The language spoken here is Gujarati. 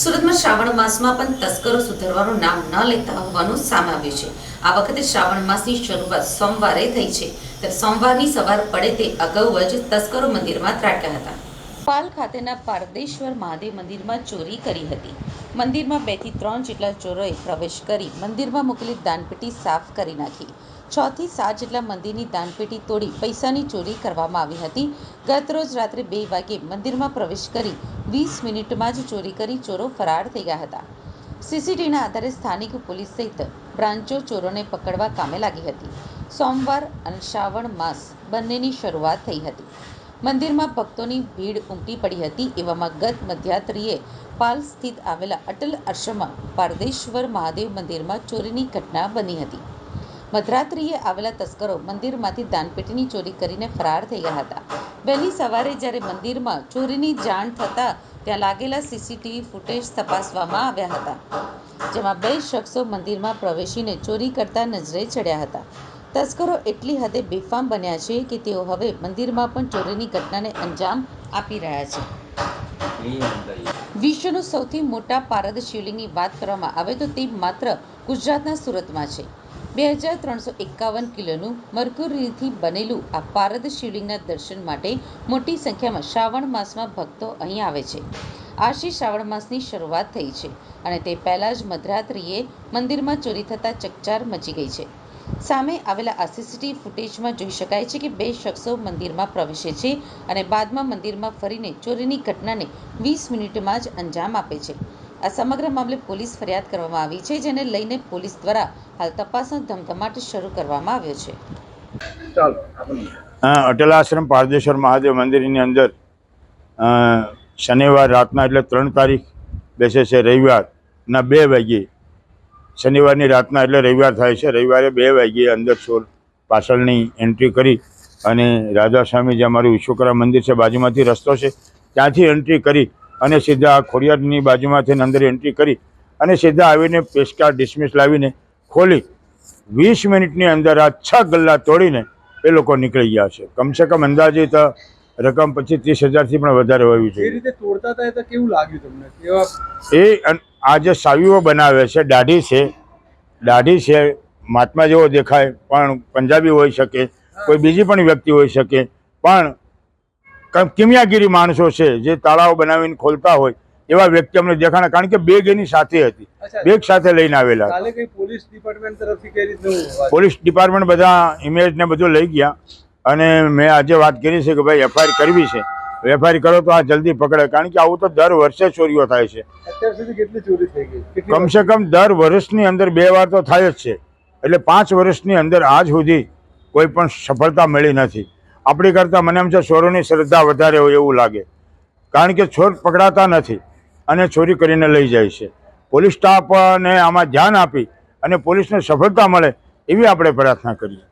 સુરતમાં શ્રાવણ માસમાં પણ તસ્કરો સુધરવાનું નામ ન લેતા હોવાનું સામે આવ્યું છે. આ વખતે શ્રાવણ માસની શરૂઆત સોમવારે થઈ છે. ત્યારે સોમવારની સવાર પડે તે અગાઉ જ તસ્કરો મંદિરમાં ત્રાટક્યા હતા. પાલ ખાતેના પારદેશ્વર મહાદેવ મંદિરમાં ચોરી કરી હતી. મંદિરમાં બેથી ત્રણ જેટલા ચોરોએ પ્રવેશ કરી મંદિરમાં મૂકેલી દાનપેટી સાફ કરી નાખી. છ થી સાત જેટલા મંદિરની દાનપેટી તોડી પૈસાની ચોરી કરવામાં આવી હતી. ગત રોજ રાત્રે બે વાગે મંદિરમાં પ્રવેશ કરી વીસ મિનિટમાં જ ચોરી કરી ચોરો ફરાર થઈ ગયા હતા. સીસીટીવીના આધારે સ્થાનિક પોલીસ સહિત બ્રાન્ચો ચોરોને પકડવા કામે લાગી હતી. સોમવાર અને શ્રાવણ માસ બંનેની શરૂઆત થઈ હતી. મંદિરમાં ભક્તોની ભીડ ઉમટી પડી હતી એવામાં ગત મધ્યરાત્રિએ પાલ સ્થિત આવેલા અટલ આશ્રમમાં પારદેશ્વર મહાદેવ મંદિરમાં ચોરીની ઘટના બની હતી. મધરાત્રિએ આવેલા તસ્કરો મંદિરમાંથી દાનપેટીની ચોરી કરીને ફરાર થઈ ગયા હતા. વહેલી સવારે જ્યારે મંદિરમાં ચોરીની જાણ થતાં ત્યાં લાગેલા સીસીટીવી ફૂટેજ તપાસવામાં આવ્યા હતા, જેમાં બે શખ્સો મંદિરમાં પ્રવેશીને ચોરી કરતા નજરે ચડ્યા હતા. તસ્કરો એટલી હદે બેફામ બન્યા છે કે તેઓ હવે મંદિરમાં પણ ચોરીની ઘટનાને અંજામ આપી રહ્યા છે. વિશ્વનું સૌથી મોટા પારદ શિવલિંગની વાત કરવામાં આવે તો તે માત્ર ગુજરાતના સુરતમાં છે. બે હજાર ત્રણસો એકાવન કિલોનું મરકુરીથી બનેલું આ પારદ શિવલિંગના દર્શન માટે મોટી સંખ્યામાં શ્રાવણ માસમાં ભક્તો અહીં આવે છે. આશી શ્રાવણ માસની શરૂઆત થઈ છે અને તે પહેલાં જ મધરાત્રિએ મંદિરમાં ચોરી થતાં ચકચાર મચી ગઈ છે. સામે આવેલા આ ફૂટેજમાં જોઈ શકાય છે કે બે શખ્સો મંદિરમાં પ્રવેશે છે અને બાદમાં મંદિરમાં ફરીને ચોરીની ઘટનાને વીસ મિનિટમાં જ અંજામ આપે છે. આ સમગ્ર મામલે પોલીસ ફરિયાદ કરવામાં આવી છે જેને લઈને પોલીસ દ્વારા હાલ તપાસનો ધમધમાટ શરૂ કરવામાં આવ્યો છે. ચાલો અટલ આશ્રમ પારદેશ્વર મહાદેવ મંદિરની અંદર શનિવાર રાતના એટલે ત્રણ તારીખ બેસે છે રવિવારના બે વાગ્યે શનિવારની રાતના એટલે રવિવાર થાય છે. રવિવારે બે વાગ્યે અંદર ચોર પાછળની એન્ટ્રી કરી અને રાધાસ્વામી જે અમારું વિશ્વકરા મંદિર છે બાજુમાંથી રસ્તો છે ત્યાંથી એન્ટ્રી કરી અને સીધા ખોડિયારની બાજુમાંથી અંદર એન્ટ્રી કરી અને સીધા આવીને પેસ્કા ડિસમિસ લાવીને ખોલી વીસ મિનિટની અંદર આ છ ગલ્લા તોડીને એ લોકો નીકળી ગયા છે. કમસે કમ અંદાજે તો રકમ પછી ત્રીસ હજારથી પણ વધારે હોવી એ જોઈએ રીતે તોડતા હતા કેવું લાગ્યું તમને? એ આ જે સાવીઓ બનાવે છે દાઢી છે દાઢી છે મહાત્મા જેવો દેખાય પણ પંજાબી હોઈ શકે કોઈ બીજી પણ વ્યક્તિ હોઈ શકે પણ કિમિયાગીરી માણસો છે જે તાળાઓ બનાવીને ખોલતા હોય એવા વ્યક્તિ અમને દેખાણા કારણ કે બેગ એની સાથે હતી. બેગ સાથે લઈને આવેલા પોલીસ ડિપાર્ટમેન્ટ તરફથી પોલીસ ડિપાર્ટમેન્ટ બધા ઇમેજ ને બધું લઈ ગયા અને મેં આજે વાત કરી છે કે ભાઈ એફઆઈઆર કરવી છે. એફઆઈઆર કરો તો આ જલ્દી પકડે. કારણ કે આવું તો દર વર્ષે ચોરીઓ થાય છે. અત્યાર સુધી કેટલી ચોરી થઈ ગઈ? કમસે કમ દર વર્ષની અંદર બે વાર તો થાય જ છે. એટલે પાંચ વર્ષની અંદર આજ સુધી કોઈ પણ સફળતા મળી નથી. આપણી કરતાં મને એમ છે ચોરોની શ્રદ્ધા વધારે હોય એવું લાગે. કારણ કે ચોર પકડાતા નથી અને ચોરી કરીને લઈ જાય છે. પોલીસ સ્ટાફને આમાં ધ્યાન આપી અને પોલીસને સફળતા મળે એવી આપણે પ્રાર્થના કરીએ.